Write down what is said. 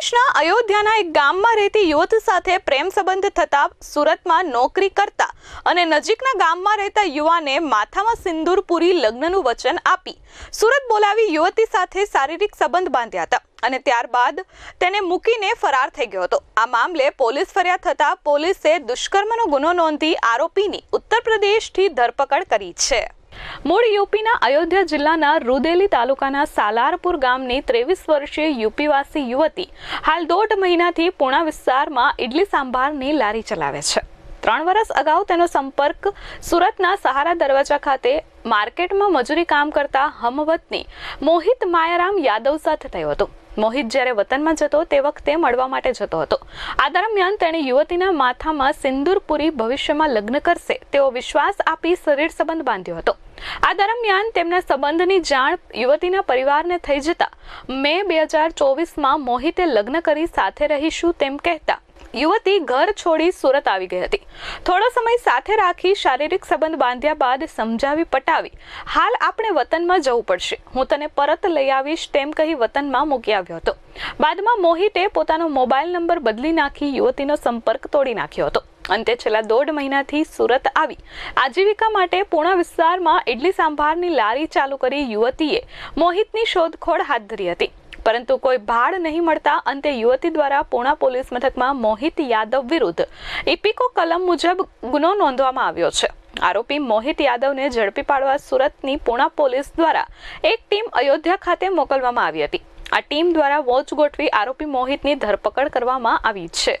પ્રદેશના અયોધ્યાના એક ગામમાં રહેતી યુવતી સાથે પ્રેમ સંબંધ થતા સુરતમાં નોકરી કરતા અને નજીકના ગામમાં રહેતા યુવાને માથામાં સિંદૂર પૂરી લગ્નનું વચન આપી સુરત બોલાવી યુવતી સાથે શારીરિક સંબંધ બાંધ્યા હતા અને ત્યારબાદ તેને મૂકીને ફરાર થઈ ગયો હતો. આ મામલે પોલીસ ફરિયાદ થતા પોલીસે દુષ્કર્મનો ગુનો નોંધી આરોપીની ઉત્તર પ્રદેશથી ધરપકડ કરી છે. મૂળ યુપીના અયોધ્યા જિલ્લાના રૂદેલી તાલુકાના સાલારપુર ગામની ત્રેવીસ વર્ષીય યુપીવાસી યુવતી હાલ દોઢ મહિનાથી પૂણા વિસ્તારમાં ઇડલી સાંભારની લારી ચલાવે છે. ત્રણ વર્ષ અગાઉ તેનો સંપર્ક સુરતના સહારા દરવાજા ખાતે માર્કેટમાં મજૂરી કામ કરતા હમવતની મોહિત માયારામ યાદવ સાથે થયો હતો. મોહિત જ્યારે વતનમાં જતો તે વખતે મળવા માટે જતો હતો. આ દરમિયાન તેણે યુવતીના માથામાં સિંદૂર પૂરી ભવિષ્યમાં લગ્ન કરશે તેવો વિશ્વાસ આપી શરીર સંબંધ બાંધ્યો હતો. આ દરમિયાન તેમના સંબંધની જાણ યુવતીના પરિવારને થઈ જતા મે બે હજાર ચોવીસમાં મોહિતે લગ્ન કરી સાથે રહીશું તેમ કહેતા યુવતી ઘર છોડી સુરત આવી ગઈ હતી. થોડો સમય સાથે રાખી શારીરિક સંબંધ બાંધ્યા બાદ સમજાવી પટાવી, હાલ આપણે વતનમાં જવું પડશે. હું તને પરત લઈ આવીશ તેમ કહી વતનમાં મૂકી આવ્યો હતો. બાદમાં મોહિતે પોતાનો મોબાઈલ નંબર બદલી નાખી યુવતીનો સંપર્ક તોડી નાખ્યો હતો. અંતે છેલ્લા દોઢ મહિનાથી સુરત આવી. આજીવિકા માટે પૂણા વિસ્તારમાં ઇડલી સાંભારની લારી ચાલુ કરી યુવતીએ મોહિતની શોધખોળ હાથ ધરી હતી. પરંતુ કોઈ ભાડ નહીં મળતા અંતે યુવતી દ્વારા પૂણા પોલીસ મથકમાં મોહિત યાદવ વિરુદ્ધ ઇપિકો કલમ મુજબ ગુનો નોંધવામાં આવ્યો છે. આરોપી મોહિત યાદવને ઝડપી પાડવા સુરતની પૂણા પોલીસ દ્વારા એક ટીમ અયોધ્યા ખાતે મોકલવામાં આવી હતી. આ ટીમ દ્વારા વોચ ગોઠવી આરોપી મોહિતની ધરપકડ કરવામાં આવી છે.